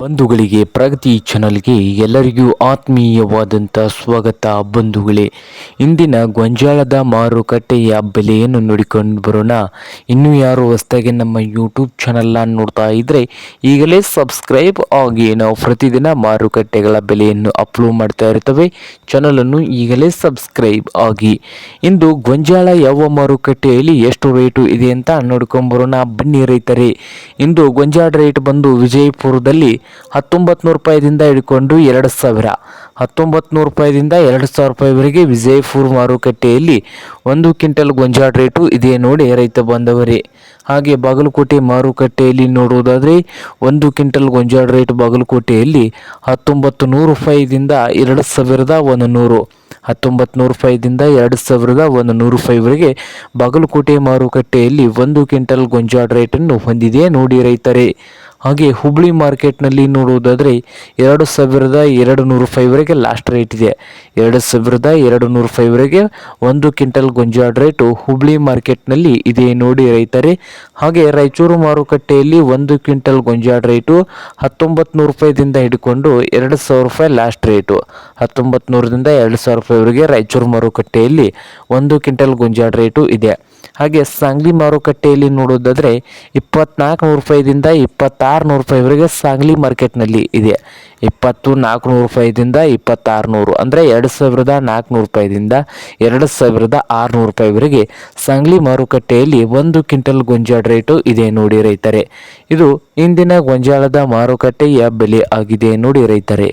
ಬಂಧುಗಳಿಗೆ, ಪ್ರಗತಿ ಚಾನಲ್ಗೆ ಎಲ್ಲರಿಗೂ ಆತ್ಮೀಯವಾದಂಥ ಸ್ವಾಗತ ಬಂಧುಗಳೇ. ಇಂದಿನ ಗೊಂಜಾಳದ ಮಾರುಕಟ್ಟೆಯ ಬೆಲೆಯನ್ನು ನೋಡಿಕೊಂಡು ಬರೋಣ. ಇನ್ನು ಯಾರು ಹೊಸದಾಗಿ ನಮ್ಮ ಯೂಟ್ಯೂಬ್ ಚಾನಲ್ನ ನೋಡ್ತಾ ಇದ್ದರೆ ಈಗಲೇ ಸಬ್ಸ್ಕ್ರೈಬ್ ಆಗಿ ನಾವು ಪ್ರತಿದಿನ ಮಾರುಕಟ್ಟೆಗಳ ಬೆಲೆಯನ್ನು ಅಪ್ಲೋಡ್ ಮಾಡ್ತಾ ಇರ್ತವೆ. ಚಾನಲನ್ನು ಈಗಲೇ ಸಬ್ಸ್ಕ್ರೈಬ್ ಆಗಿ. ಇಂದು ಗೊಂಜಾಳ ಯಾವ ಮಾರುಕಟ್ಟೆಯಲ್ಲಿ ಎಷ್ಟು ರೇಟು ಇದೆ ಅಂತ ನೋಡ್ಕೊಂಬರೋಣ ಬನ್ನಿ ರೈತರೇ. ಇಂದು ಗೊಂಜಾಳ ರೇಟ್ ಬಂದು ವಿಜಯಪುರದಲ್ಲಿ ಹತ್ತೊಂಬತ್ತು ನೂರು ರೂಪಾಯಿದಿಂದ ಹಿಡ್ಕೊಂಡು ಎರಡು ಸಾವಿರ. ಹತ್ತೊಂಬತ್ತು ನೂರು ರೂಪಾಯಿದಿಂದ ಎರಡು ಸಾವಿರ ರೂಪಾಯಿವರೆಗೆ ವಿಜಯಪುರ ಮಾರುಕಟ್ಟೆಯಲ್ಲಿ ಒಂದು ಕ್ವಿಂಟಲ್ ಗೊಂಜಾಳ ರೇಟು ಇದೆ ನೋಡಿ ರೈತ ಬಂದವರೇ ಹಾಗೆ ಬಾಗಲಕೋಟೆ ಮಾರುಕಟ್ಟೆಯಲ್ಲಿ ನೋಡುವುದಾದರೆ ಒಂದು ಕ್ವಿಂಟಲ್ ಗೊಂಜಾಳ ರೇಟ್ ಬಾಗಲಕೋಟೆಯಲ್ಲಿ ಹತ್ತೊಂಬತ್ತು ನೂರು ರೂಪಾಯಿದಿಂದ ಎರಡು ಸಾವಿರದ ಒಂದು ನೂರು ಹತ್ತೊಂಬತ್ತು ನೂರು ರೂಪಾಯಿದಿಂದ ಎರಡು ಸಾವಿರದ ಒಂದು ನೂರು ರೂಪಾಯಿವರೆಗೆ ಬಾಗಲಕೋಟೆ ಮಾರುಕಟ್ಟೆಯಲ್ಲಿ ಒಂದು ಕ್ವಿಂಟಲ್ ಗೊಂಜಾಳ ರೇಟನ್ನು ಹೊಂದಿದೆ ನೋಡಿ ರೈತರೇ. ಹಾಗೆ ಹುಬ್ಳಿ ಮಾರ್ಕೆಟ್ನಲ್ಲಿ ನೋಡುವುದಾದರೆ ಎರಡು ಸಾವಿರದ ಎರಡು ನೂರು ರೂಪಾಯಿವರೆಗೆ ಲಾಸ್ಟ್ ರೇಟ್ ಇದೆ. ಎರಡು ಸಾವಿರದ ಎರಡು ನೂರು ರೂಪಾಯಿವರೆಗೆ ಒಂದು ಕ್ವಿಂಟಲ್ ಗೊಂಜಾಳ ರೇಟು ಹುಬ್ಳಿ ಮಾರ್ಕೆಟ್ನಲ್ಲಿ ಇದೆ ನೋಡಿ ರೈತರೇ. ಹಾಗೆ ರಾಯಚೂರು ಮಾರುಕಟ್ಟೆಯಲ್ಲಿ ಒಂದು ಕ್ವಿಂಟಲ್ ಗೊಂಜಾಳ ರೇಟು ಹತ್ತೊಂಬತ್ತು ನೂರು ರೂಪಾಯಿದಿಂದ ಹಿಡ್ಕೊಂಡು ಎರಡು ಸಾವಿರ ರೂಪಾಯಿ ಲಾಸ್ಟ್ ರೇಟು ಹತ್ತೊಂಬತ್ತು ನೂರರಿಂದ ಎರಡು ಸಾವಿರ ರೂಪಾಯಿವರೆಗೆ ರಾಯಚೂರು ಮಾರುಕಟ್ಟೆಯಲ್ಲಿ ಒಂದು ಕ್ವಿಂಟಲ್ ಗೊಂಜಾಳ ರೇಟು ಇದೆ. ಹಾಗೆ ಸಾಂಗ್ಲಿ ಮಾರುಕಟ್ಟೆಯಲ್ಲಿ ನೋಡೋದಾದರೆ ಇಪ್ಪತ್ನಾಲ್ಕು ನೂರು ರೂಪಾಯಿದಿಂದ ಇಪ್ಪತ್ತಾರು ನೂರು ರೂಪಾಯಿವರೆಗೆ ಸಾಂಗ್ಲಿ ಮಾರ್ಕೆಟ್ನಲ್ಲಿ ಇದೆ. ಇಪ್ಪತ್ತು ನಾಲ್ಕುನೂರು ರೂಪಾಯಿದಿಂದ ಇಪ್ಪತ್ತಾರು ನೂರು ಅಂದರೆ ಎರಡು ಸಾವಿರದ ನಾಲ್ಕುನೂರು ರೂಪಾಯಿದಿಂದ ಎರಡು ಸಾವಿರದ ಆರುನೂರು ರೂಪಾಯಿವರೆಗೆ ಸಾಂಗ್ಲಿ ಮಾರುಕಟ್ಟೆಯಲ್ಲಿ ಒಂದು ಕ್ವಿಂಟಲ್ ಗೊಂಜಾಳ ರೇಟು ಇದೆ ನೋಡಿ ರೈತರೆ. ಇದು ಇಂದಿನ ಗೊಂಜಾಳದ ಮಾರುಕಟ್ಟೆಯ ಬೆಲೆ ಆಗಿದೆ ನೋಡಿ ರೈತರೆ.